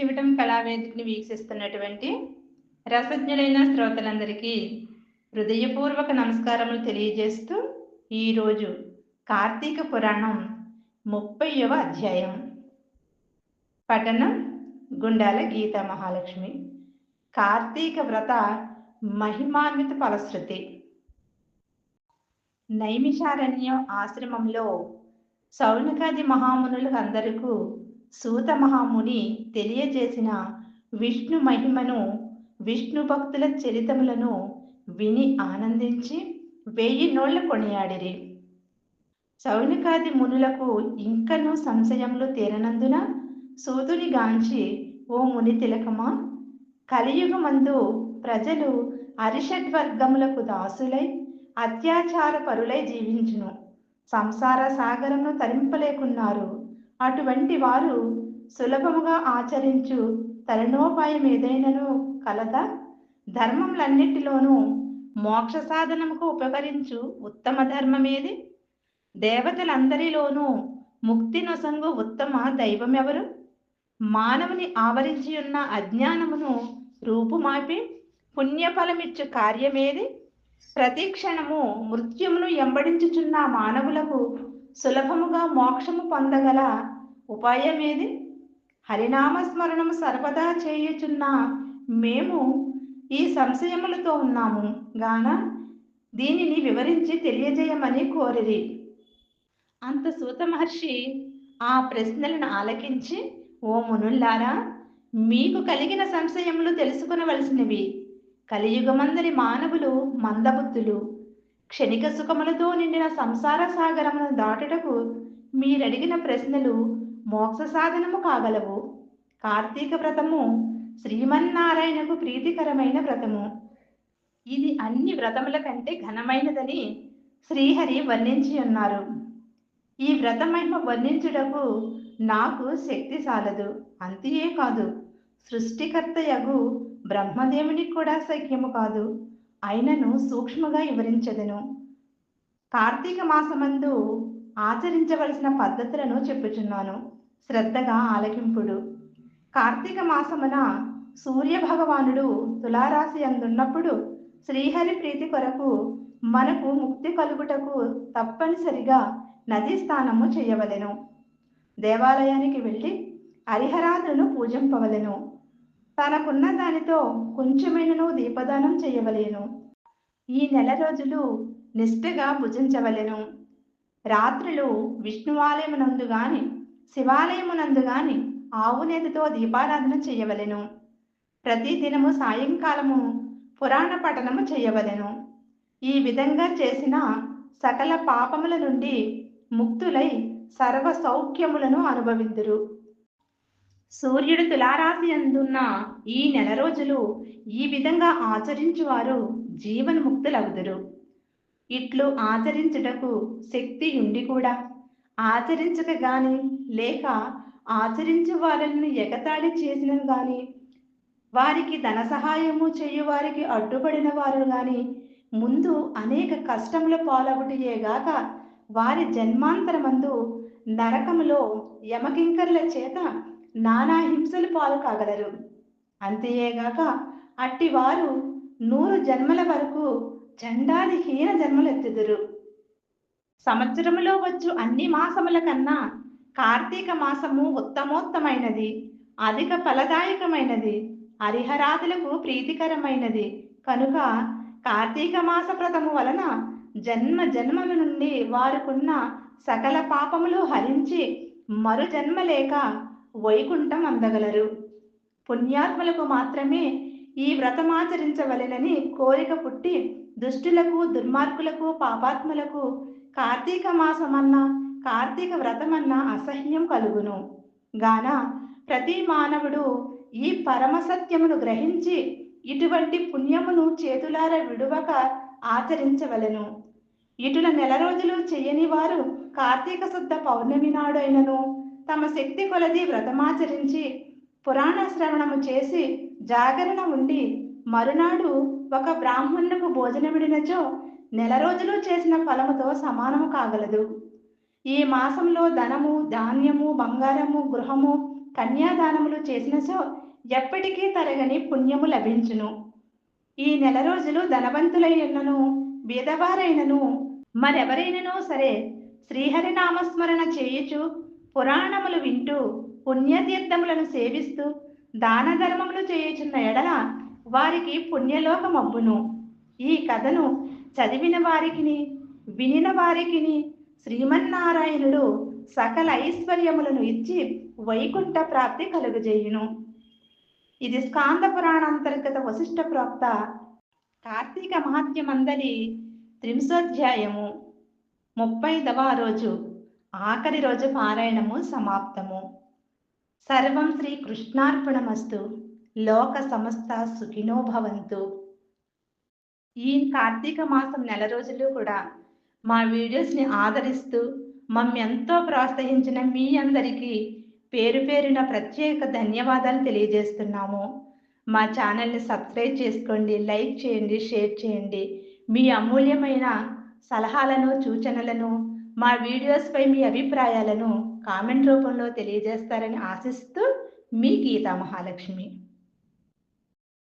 చివటం కళావేదికని వీక్షిస్తున్నటువంటి రసజ్ఞులైన శ్రోతలందరికీ హృదయపూర్వక నమస్కారములు తెలియజేస్తూ ఈరోజు కార్తీక పురాణం ముప్పైవ అధ్యాయం. పఠనం గుండాల గీతా మహాలక్ష్మి. కార్తీక వ్రత మహిమాన్విత ఫలశ్రుతి. నైమిషారణ్యం ఆశ్రమంలో సౌనకాది మహామునులకు అందరకు సూత మహాముని తెలియజేసిన విష్ణు మహిమను విష్ణు భక్తుల చరితములను విని ఆనందించి వెయ్యి నోళ్ళు కొనియాడిరి. సౌనికాది మునులకు ఇంకను సంశయములు తీరనందున సూదుని గాంచి ఓ ముని తిలకమా కలియుగమందు ప్రజలు అరిషడ్వర్గములకు దాసులై అత్యాచార పరులై జీవించును. సంసార సాగరమును తరింపలేకున్నారు అటువంటి వారు సులభముగా ఆచరించు తరుణోపాయం ఏదైనను కలదా ధర్మములన్నిటిలోనూ మోక్ష సాధనముకు ఉపకరించు ఉత్తమ ధర్మమేది? దేవతలందరిలోనూ ముక్తి నొసంగు ఉత్తమ దైవం ఎవరు మానవుని ఆవరించి ఉన్న అజ్ఞానమును రూపుమాపి పుణ్యఫలమిచ్చు కార్యమేది? ప్రతి క్షణము మృత్యుమును ఎంబడించుచున్న మానవులకు సులభముగా మోక్షము పొందగల ఉపాయమేది హరినామస్మరణము సర్వదా చేయుచున్న. మేము ఈ సంశయములతో ఉన్నాము. గాన దీనిని వివరించి తెలియజేయమని కోరిరి. అంత సూత మహర్షి ఆ ప్రశ్నలను ఆలకించి ఓ మునుల్లారా మీకు కలిగిన సంశయములు తెలుసుకునవలసినవి. కలియుగమందరి మానవులు మందబుద్ధులు. క్షణిక సుఖములతో నిండిన సంసార సాగరమును దాటుటకు మీరడిగిన ప్రశ్నలు మోక్ష సాధనము కాగలవు. కార్తీక వ్రతము శ్రీమన్నారాయణకు ప్రీతికరమైన వ్రతము. ఇది అన్ని వ్రతముల కంటే ఘనమైనదని శ్రీహరి వర్ణించి ఉన్నారు. ఈ వ్రతమహిమ వర్ణించుటకు నాకు శక్తి సాలదు. అంతే కాదు. సృష్టికర్తయగు బ్రహ్మదేవునికి కూడా సఖ్యము కాదు. అయినను సూక్ష్మగా వివరించదను. కార్తీక మాసమందు ఆచరించవలసిన పద్ధతులను చెప్పుచున్నాను. శ్రద్ధగా ఆలకింపుడు. కార్తీక మాసమున సూర్య భగవానుడు తులారాశి అందున్నప్పుడు శ్రీహరి ప్రీతి కొరకు మనకు ముక్తి కలుగుటకు తప్పనిసరిగా నదీ స్నానము చేయవలెను. దేవాలయానికి వెళ్ళి హరిహరాదులను పూజింపవలెను. తనకున్న దానితో కొంచెమైనను దీపదానం చేయవలేను. ఈ నెల రోజులు నిష్ఠగా భుజించవలెను. రాత్రులు విష్ణువాలయమునందు గాని శివాలయమునందు గాని ఆవునేతితో దీపారాధన చేయవలెను. ప్రతి దినము సాయంకాలము పురాణ పఠనము చేయవలెను. ఈ విధంగా చేసిన సకల పాపముల నుండి ముక్తులై సర్వ సౌఖ్యములను అనుభవిందురు. సూర్యుడు తులారాశి అందున్న ఈ నెల రోజులు ఈ విధంగా ఆచరించువారు జీవన్ముక్తులవుదురు ఇట్లు ఆచరించుటకు శక్తి ఉండి కూడా. ఆచరించక గాని లేక ఆచరించు వారిని ఎగతాళి చేసిన గాని వారికి ధన సహాయము చేయు వారికి అడ్డుపడిన వారు గాని ముందు అనేక కష్టముల పాలగుటియేగాక వారి జన్మాంతరమందు నరకములో యమకింకర్ల చేత నానా హింసలు పాలు కాగలరు. అంతేగాక అట్టి వారు నూరు జన్మల వరకు చండాది హీన జన్మలెత్తుదురు. సంవత్సరములో వచ్చు అన్ని మాసముల కన్నా కార్తీక మాసము ఉత్తమోత్తమైనది అధిక ఫలదాయకమైనది హరిహరాదులకు ప్రీతికరమైనది. కనుక కార్తీక మాస వ్రతము వలన జన్మ జన్మల నుండి వారికున్న సకల పాపములు హరించి మరు జన్మ లేక వైకుంఠం అందగలరు. పుణ్యాత్మలకు మాత్రమే ఈ వ్రతమాచరించవలెనని కోరిక పుట్టి దుష్టులకు దుర్మార్గులకు పాపాత్ములకు కార్తీక మాసమన్నా కార్తీక వ్రతమన్నా అసహ్యం కలుగును. గాన ప్రతి మానవుడు ఈ పరమ సత్యమును గ్రహించి ఇటువంటి పుణ్యమును చేతులార విడువక ఆచరించవలెను. ఇటుల నెల రోజులు చేయని వారు కార్తీక శుద్ధ పౌర్ణమి నాడైనను తమ శక్తి కొలది వ్రతమాచరించి పురాణ శ్రవణము చేసి జాగరణ ఉండి మరునాడు ఒక బ్రాహ్మణులకు భోజనమిడినచో నెల రోజులు చేసిన ఫలముతో సమానము కాగలదు. ఈ మాసంలో ధనము ధాన్యము బంగారము గృహము కన్యాదానములు చేసినచో ఎప్పటికీ తరగని పుణ్యము లభించును. ఈ నెల రోజులు ధనవంతులైనను బీదవారైనను మరెవరైనను సరే శ్రీహరి నామస్మరణ చేయుచు పురాణములు వింటూ పుణ్యతీర్థములను సేవిస్తూ దాన ధర్మములు చేయుచున్న ఎడల వారికి పుణ్యలోకమబ్బును. ఈ కథను చదివిన వారికిని వినిన వారికిని శ్రీమన్నారాయణుడు సకల ఐశ్వర్యములను ఇచ్చి వైకుంఠ ప్రాప్తి కలుగజేయును. ఇది స్కాంద పురాణాంతర్గత వశిష్ట ప్రోక్త కార్తీక మహాత్మ్యమందలి త్రింశోధ్యాయము ముప్పైదవ రోజు ఆఖరి రోజు పారాయణము సమాప్తము. సర్వం శ్రీ కృష్ణార్పణమస్తు లోక సమస్త సుఖినో భవంతు. ఈ కార్తీక మాసం నెల రోజులు కూడా మా వీడియోస్ని ఆదరిస్తూ మమ్మల్ని ఎంతో ప్రోత్సహించిన మీ అందరికీ పేరు పేరున ప్రత్యేక ధన్యవాదాలు తెలియజేస్తున్నాము. మా ఛానల్ని సబ్స్క్రైబ్ చేసుకోండి లైక్ చేయండి షేర్ చేయండి. మీ అమూల్యమైన సలహాలను సూచనలను మా వీడియోస్పై మీ అభిప్రాయాలను కామెంట్ రూపంలో తెలియజేస్తారని ఆశిస్తూ మీ గీతా మహాలక్ష్మి.